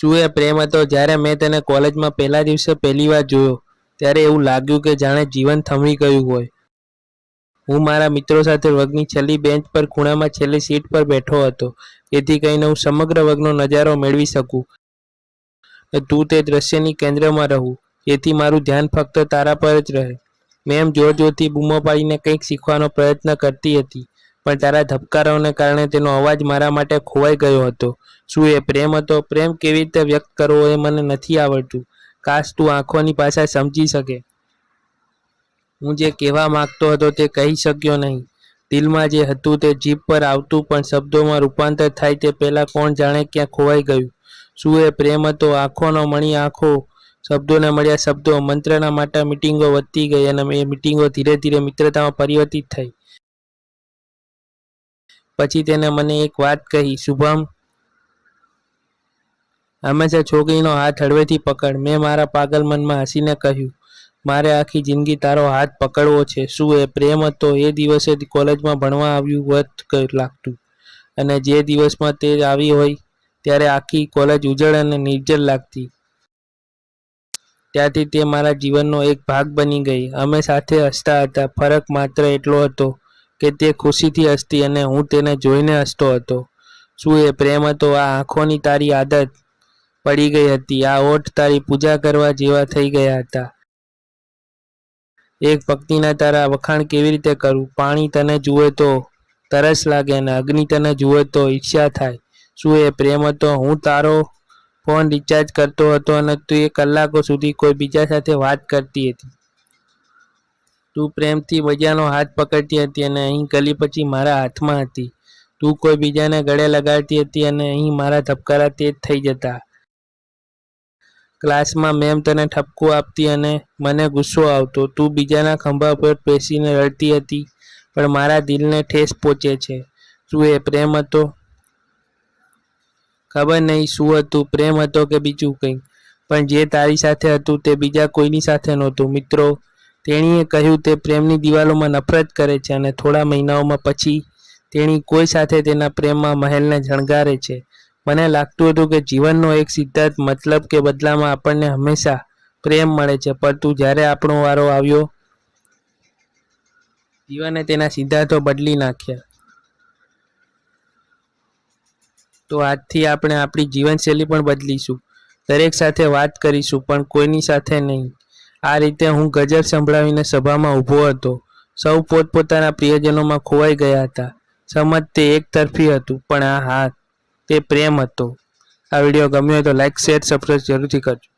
શું પ્રેમ હતો. જ્યારે મેં તેને કોલેજમાં પહેલા દિવસે પહેલી વાર જોયો, ત્યારે એવું લાગ્યું કે જાણે જીવન થમી ગયું હોય. હું મારા મિત્રો સાથે વર્ગની છેલ્લી બેન્ચ પર ખૂણામાં છેલ્લી સીટ પર બેઠો હતો. એથી કહીને હું સમગ્ર વર્ગનો નજારો મેળવી શકું. તું તે દ્રશ્યની કેન્દ્રમાં રહું. એથી મારું ધ્યાન ફક્ત તારા પર જ રહે. મેમ જોર જોરથી બૂમો પાડીને કંઈક શીખવાનો પ્રયત્ન કરતી હતી. પણ તારા ધબકારાઓને કારણે તેનો અવાજ મારા માટે ખોવાઈ ગયો હતો. શું એ પ્રેમ હતો? પ્રેમ કેવી રીતે વ્યક્ત કરવો એ મને નથી આવડતું. કાશ તું આંખોની ભાષા સમજી શકે. હું જે કહેવા માગતો હતો તે કહી શક્યો નહીં. દિલમાં જે હતું તે જીભ પર આવતું, પણ શબ્દોમાં રૂપાંતર થાય તે પહેલાં કોણ જાણે ક્યાં ખોવાઈ ગયું. શું એ પ્રેમ હતો? આંખોનો મણી આંખો. શબ્દોને મળ્યા શબ્દો. મંત્રના માટે મિટિંગો વધતી ગઈ અને એ મિટિંગો ધીરે ધીરે મિત્રતામાં પરિવર્તિત થઈ. પછી તેને મને એક વાત કહી, શુભમ હંમેશા છોકરીનો હાથ હળવેથી પકડ. મેં મારા પાગલ મનમાં હસીને કહ્યું, મારે આખી જિંદગી તારો હાથ પકડવો છે. શું એ પ્રેમ હતો? એ દિવસે કોલેજમાં ભણવા આવ્યું હોત લાગતું. અને જે દિવસમાં તે આવી હોય, ત્યારે આખી કોલેજ ઉજળ અને નિર્જળ લાગતી. ત્યાંથી તે મારા જીવનનો એક ભાગ બની ગઈ. અમે સાથે હસતા હતા. ફરક માત્ર એટલો હતો કે તે ખુશીથી હસતી અને હું તેને જોઈને હસતો હતો. શું એ પ્રેમ હતો? આ આંખોની તારી આદત પડી ગઈ હતી. આ ઓઠ તારી પૂજા કરવા જેવા થઈ ગયા હતા. એક ભક્તિના તારા વખાણ કેવી રીતે કરું? પાણી તને જુએ તો તરસ લાગે અને અગ્નિ તને જુએ તો ઈર્ષ્યા થાય. શું એ પ્રેમ હતો? હું તારો ફોન રિચાર્જ કરતો હતો અને તું એ કલાકો સુધી કોઈ બીજા સાથે વાત કરતી હતી. તું પ્રેમથી બજાનો હાથ પકડતી હતી અને અહીં ગલી પછી મારા હાથમાં હતી. તું કોઈ બીજાને ગળે લગાડતી હતી અને અહીં મારા ધબકારા તેજ થઈ જતા. ક્લાસમાં મેમ તને ઠપકો આપતી અને મને ગુસ્સો આવતો. તું બીજાના ખંભા પર બેસીને રડતી હતી, પણ મારા દિલને ઠેસ પહોંચે છે. શું એ પ્રેમ હતો? ખબર નહીં શું હતું. પ્રેમ હતો કે બીજું કંઈ. પણ જે તારી સાથે હતું તે બીજા કોઈની સાથે નહોતું. મિત્રો તેણીએ કહ્યું, તે પ્રેમની દિવાલોમાં નફરત કરે છે અને થોડા મહિનાઓમાં પછી તેણી કોઈ સાથે તેના પ્રેમમાં મહેલને જણગારે છે. મને લાગતું હતું કે જીવનનો એક સિદ્ધાંત મતલબ કે બદલામાં આપણને હંમેશા પ્રેમ મળે છે, પરંતુ જ્યારે આપણો વારો આવ્યો જીવને તેના સિદ્ધાંતો બદલી નાખ્યા. તો આજથી આપણે આપણી જીવનશૈલી પણ બદલીશું. દરેક સાથે વાત કરીશું, પણ કોઈની સાથે નહીં. આ રીતે હું ગજર સંભળાવીને સભામાં ઊભો હતો. સૌ પોતપોતાના પ્રિયજનોમાં ખોવાઈ ગયા હતા. સમજ તે એક તરફી હતું, પણ આ હાથ, તે પ્રેમ હતો. આ વીડિયો ગમ્યો હોય તો લાઇક શેર સબસ્ક્રાઈબ જરૂરથી કરજો.